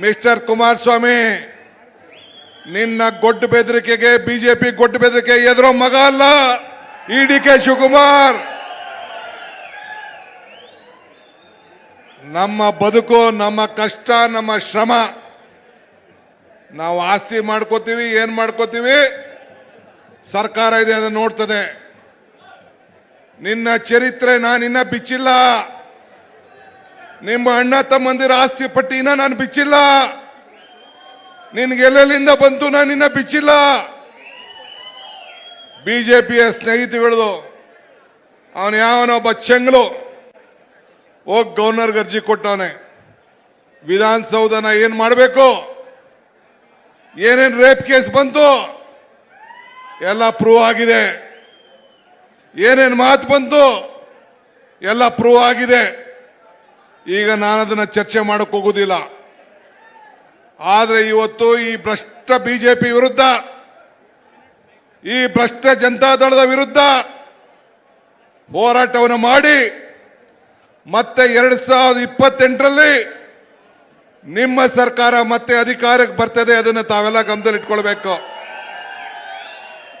Mister Kumaraswamy, ನಿನ್ನ ಗೊಡ್ಡು ಬೆದರಿಕೆಗೆ BJP ಗೊಡ್ಡು ಬೆದರಿಕೆ ಎದುರೋ ಮಗ ಅಲ್ಲ ಇ ಡಿ ಕೆ ಶಿವಕುಮಾರ್. ನಮ್ಮ ಬದುಕು, ನಮ್ಮ ಕಷ್ಟ, ನಮ್ಮ ಶ್ರಮ, ನಾವು ಆಸ್ತಿ ಮಾಡ್ಕೋತೀವಿ, ಏನ್ ಮಾಡ್ಕೋತೀವಿ? ಸರ್ಕಾರ ಇದೆ ಅದನ್ನು ನೋಡ್ತದೆ. ನಿನ್ನ ಚರಿತ್ರೆ ನಾನಿನ್ನ ಬಿಚ್ಚಿಲ್ಲ. ನಿಮ್ಮ ಅಣ್ಣ ತಮ್ಮಂದಿರ ಆಸ್ತಿ ಪಟ್ಟಿನ ನಾನು ಬಿಚ್ಚಿಲ್ಲ. ನಿನ್ಗೆ ಎಲ್ಲೆಲ್ಲಿಂದ ಬಂತು ನಾನು ನಿನ್ನ ಬಿಚ್ಚಿಲ್ಲ. ಬಿಜೆಪಿಯ ಸ್ನೇಹಿತಗಳು ಅವನು ಯಾವನೊಬ್ಬ ಚೆಂಗ್ಲು ಹೋಗಿ ಗವರ್ನರ್ ಅರ್ಜಿ ಕೊಟ್ಟವನೆ ವಿಧಾನಸೌಧನ ಏನ್ ಮಾಡಬೇಕು? ಏನೇನು ರೇಪ್ ಕೇಸ್ ಬಂತು? ಎಲ್ಲ ಪ್ರೂವ್ ಆಗಿದೆ. ಏನೇನು ಮಾತು ಬಂತು? ಎಲ್ಲ ಪ್ರೂವ್ ಆಗಿದೆ. ಈಗ ನಾನು ಅದನ್ನ ಚರ್ಚೆ ಮಾಡಕ್ ಹೋಗುದಿಲ್ಲ. ಆದ್ರೆ ಇವತ್ತು ಈ ಭ್ರಷ್ಟ ಬಿಜೆಪಿ ವಿರುದ್ಧ, ಈ ಭ್ರಷ್ಟ ಜನತಾದಳದ ವಿರುದ್ಧ ಹೋರಾಟವನ್ನು ಮಾಡಿ, ಮತ್ತೆ ಎರಡ್ ಸಾವಿರದ ಇಪ್ಪತ್ತೆಂಟರಲ್ಲಿ ನಿಮ್ಮ ಸರ್ಕಾರ ಮತ್ತೆ ಅಧಿಕಾರಕ್ಕೆ ಬರ್ತದೆ, ಅದನ್ನು ತಾವೆಲ್ಲ ಗಮನದಲ್ಲಿ ಇಟ್ಕೊಳ್ಬೇಕು